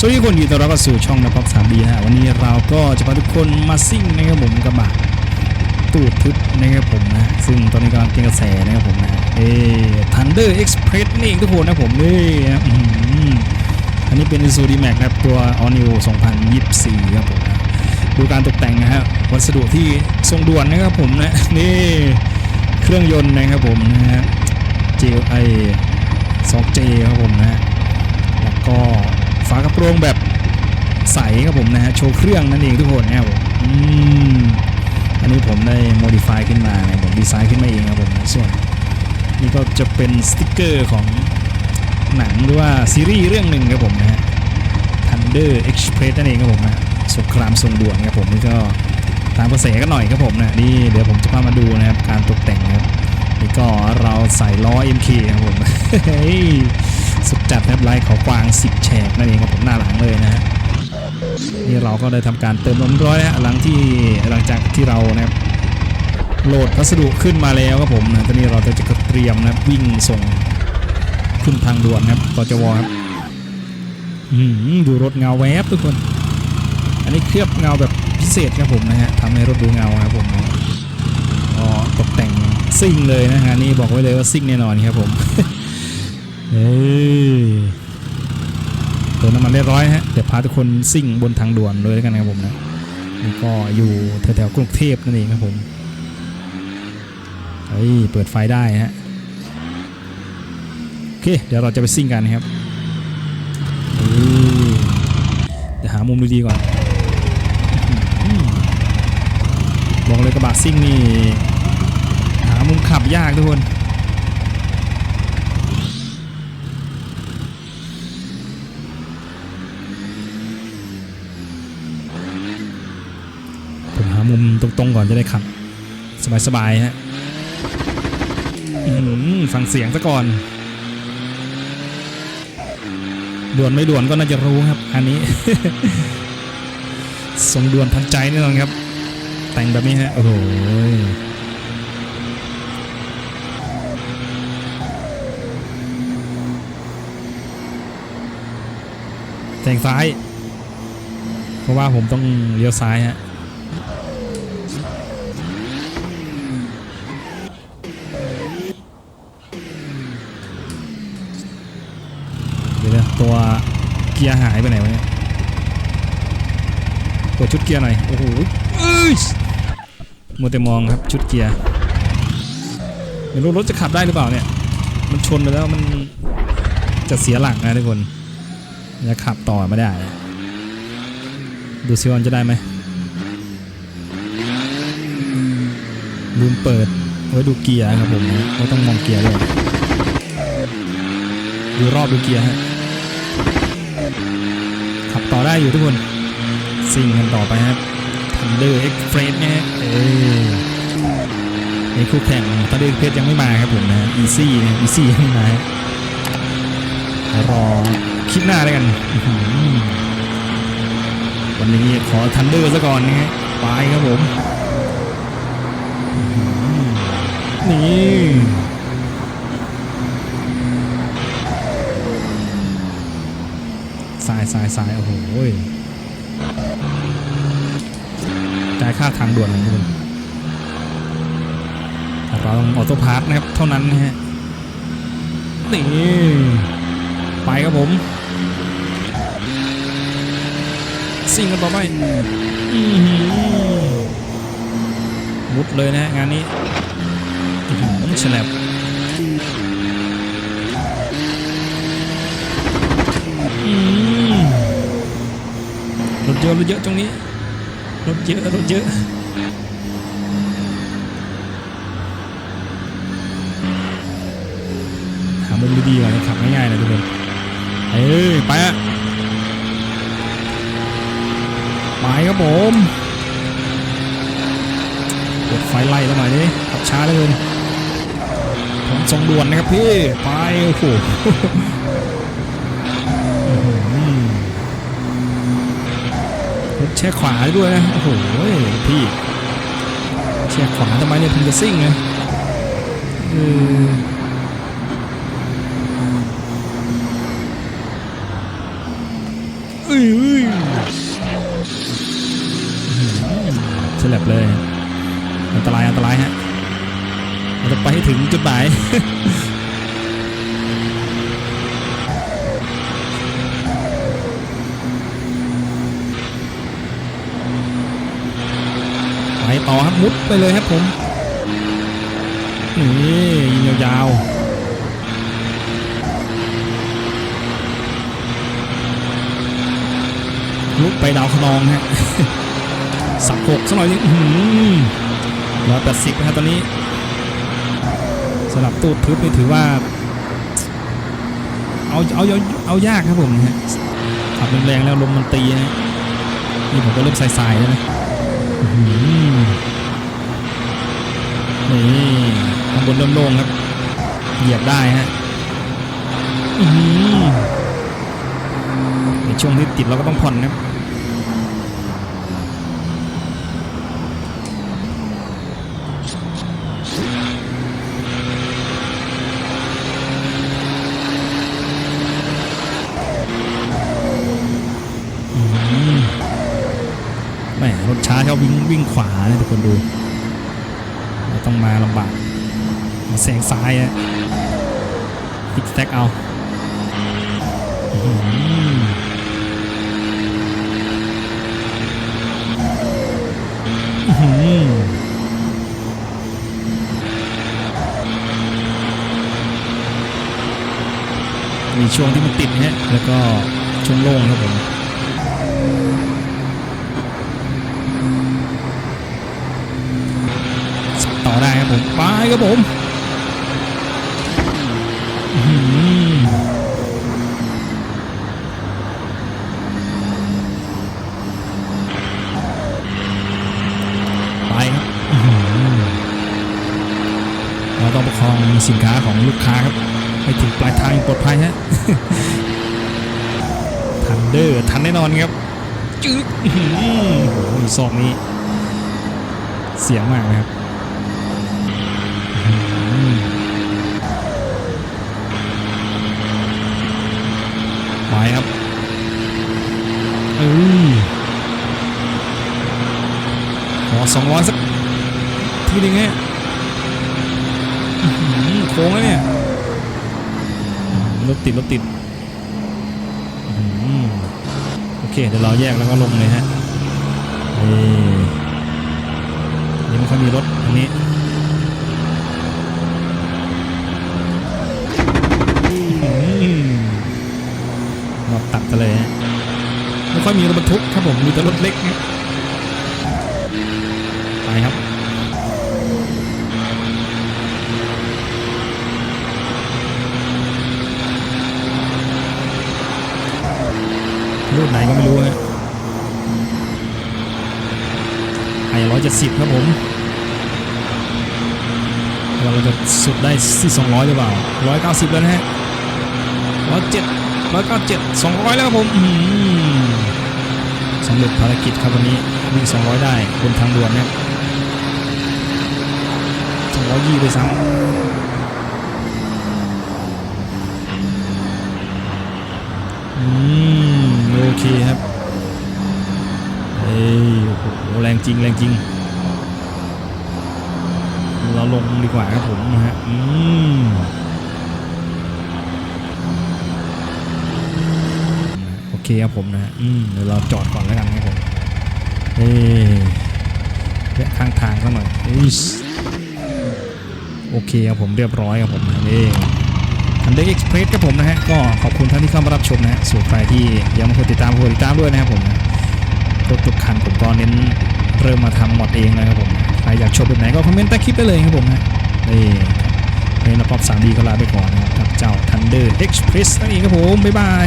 สวัสดีทุกคนยินดีต้อนรับเข้าสู่ช่องนักกอล์ฟสามดีฮะวันนี้เราก็จะพาทุกคนมาซิ่งนะครับผมกระบะตูดทึบนะครับผมนะซึ่งตอนนี้กำลังเป็นกระแสนะครับผมนะเอ้ทันเดอร์เอ็กซ์เพรสนี่ทุกคนนะผมนี่นะอื้อหืออันนี้เป็นซูดีแม็กนะครับตัวออนิว2024ครับผมนะดูการตกแต่งนะฮะวัสดุที่ทรงด่วนนะครับผมนะนี่เครื่องยนต์นะครับผมนะฮะ JI 2J ครับผมนะแล้วก็ ฝากระโปรงแบบใสครับผมนะฮะโชว์เครื่องนั่นเองทุกคนนะครับผมอืมอันนี้ผมได้โมดิฟายขึ้นมานะผมดีไซน์ขึ้นมาเองครับผมส่วนนี่ก็จะเป็นสติกเกอร์ของหนังหรือว่าซีรีส์เรื่องหนึ่งครับผมนะฮะ Thunder Express นั่นเองครับผมนะสงครามทรงด่วนครับผมนี่ก็ตามกระแสกันหน่อยครับผมนะนี่เดี๋ยวผมจะพามาดูนะครับการตกแต่งนะครับนี่ก็เราใส่ล้อ MK ครับผมเฮ้ย สุดจัดนะครับลายเขากวาง 10 แฉกนั่นเองครับผมหน้าหลังเลยนะฮะนี่เราก็ได้ทำการเติมลมร้อยนะหลังที่หลังจากที่เรานะครับโหลดพัสดุขึ้นมาแล้วครับผมนะตอนนี้เราจะจะเตรียมนะวิ่งส่งขึ้นทางด่วนนะครับกจวครับอืมดูรถเงาแวบทุกคน อันนี้เคลือบเงาแบบพิเศษครับผมนะฮะทำให้รถดูเงาครับผมนะก็ตกแต่งซิ่งเลยนะฮะนี่บอกไว้เลยว่าซิ่งแน่นอนครับผม เฮ้ยเติมน้ำมันเรียบร้อยฮะเดี๋ยวพาทุกคนซิ่งบนทางด่วนเลยแล้วกันนะครับผมนะนี่ก็อยู่แถวๆกรุงเทพนั่นเองครับผมเฮ้ยเปิดไฟได้ฮะโอเคเดี๋ยวเราจะไปซิ่งกันนะครับเดี๋ยวหามุมดีๆก่อนอื้อหือบอกเลยกระบะซิ่งนี่หามุมขับยากทุกคน ผมหามุม ตรงๆก่อนจะได้ขับ สบายๆฮะฟังเสียงซะก่อน ด่วนไม่ด่วนก็น่าจะรู้ครับ อันนี้ทรงด่วนทันใจแน่นอนครับ แต่งแบบนี้ฮะ โอ้โหแซงซ้าย เพราะว่าผมต้องเลี้ยวซ้ายฮะ เดี๋ยวนะ ตัวเกียร์หายไปไหนวะเนี่ยตัวชุดเกียร์หน่อยโอ้โหเอ้ยมัวแต่มองครับชุดเกียร์ไม่รู้รถจะขับได้หรือเปล่าเนี่ย มันชนไปแล้วมันจะเสียหลักนะทุกคนจะขับต่อไม่ได้ ดูซิวามันจะได้ไหมลืมเปิดไว้ดูเกียร์ครับผมเราต้องมองเกียร์ด้วยดูรอบดูเกียร์ฮะ ขับต่อได้อยู่ทุกคนซิ่งกันต่อไปครับ Thunder Express นะฮะเออไอคู่แข่ง Thunder Express ยังไม่มาครับผมนะ Easy นะ Easy ยังไม่มารอคลิปหน้าแล้วกัน วันนี้ขอ Thunder ซะก่อนนะฮะไปครับผมนี่ สายสายสายโอ้โหจ่ายค่าทางด่วนนะทุกคนเราต้องออโต้พาร์ทนะครับ เท่านั้นนะฮะนี่ไปครับผมสิ่งกันต่อไปมุดเลยนะฮะงานนี้อื้อหือฉลับ รถเยอะรถเยอะตรงนี้ รถเยอะ รถเยอะ หามุมดีๆก่อนขับง่ายๆนะทุกคน เอ้ย ไปอะไปครับผมกดไฟไล่แล้วหน่อยดิขับช้าเลยผมทรงด่วนนะครับพี่ ไป โอ้โหอื้อหือรถ แช่ขวาด้วยนะ โอ้โหพี่ แช่ขวาทำไมเนี่ยผมจะซิ่งไงเออเอ้ยเอ้ยฉลับเลย อันตรายอันตรายฮะเราจะไปให้ถึงจุดหมาย ต่อครับมุดไปเลยครับผมนี่ยิงยาวๆลุกไปดาวคะนองฮะสับหกสักหน่อยนึงร้อยแปดสิบนะครับตอนนี้สำหรับตูดทึบนี่ถือว่า เอาเอาเอาเอายากครับผมฮะขับแรงๆแล้วลมมันตีนะนี่ผมก็เริ่มสายๆแล้วนะ นี่ข้างบนโล่งๆครับ เหยียบได้ฮะอือหือในช่วงที่ติดเราก็ต้องผ่อนครับแหมรถช้าชอบวิ่งวิ่งขวานะทุกคนดู ต้องมาลำบากมาแซงซ้ายอะติกแซกเอาอือมีช่วงที่มันติดฮะแล้วก็ช่วงโล่งครับผม ต่อ ได้ครับผมไปครับผมไปครับเราต้องประคองสินค้าของลูกค้าครับให้ถึงปลายทางปลอดภัยฮะทันเดอร์ทันแน่นอนครับจึ๊กโอ้โหซอกนี้ เสียงมากนะครับ ไปครับเออขอสองร้อยสักทีหนึงฮะอื้อหือโค้งแล้วเนี่ยรถติดรถติดโอเคเดี๋ยวเราแยกแล้วก็ลงเลยฮะนี่ไม่ค่อยมีรถอันนี้ อืมเราตัด กันเลยฮะไม่ค่อยมีรถบรรทุกครับผมมีแต่รถเล็กไปครับรุ่นไหนก็ไม่รู้ฮะไอร้อยเจ็ดสิบครับผมว่าเราจะสุดได้ที่สองร้อยหรือเปล่าร้อยเก้าสิบแล้วนะฮะร้อยเจ็ด ร้อยเก้าเจ็ดสองร้อยแล้วครับผมสำเร็จภารกิจครับวันนี้วิ่งสองร้อยได้บนทางด่วนเนี่ยสองร้อยยี่เลยซ้ำอืมโอเคครับเฮ้ยโอ้โหแรงจริงแรงจริง เราลงดีกว่าครับผมนะฮะอืม โอ เคครับผมนะฮะอืมเดี๋ยวเราจอดก่อนแล้วกันครับผมเอ้แวะข้างทางสักหน่อยอิ๊ยโอเคครับผมเรียบร้อยครับผมนี่ทันเด็กเอ็กซ์เพรสครับผมนะฮะก็ขอบคุณท่านที่เข้ามารับชมนะฮะส่วนใครที่ยังไม่เคยติดตามกดติดตามด้วยนะครับผมรถทุกคันผมก็เน้นเริ่มมาทำหมดเองนะครับผมใครอยากชมแบบไหนก็คอมเมนต์ใต้คลิปได้เลยครับผมนะนี่ครับเพลงระปอบสามดีก็ลาไปก่อนนะครับเจ้า Thunder Express นั่นเองครับผมบ๊ายบาย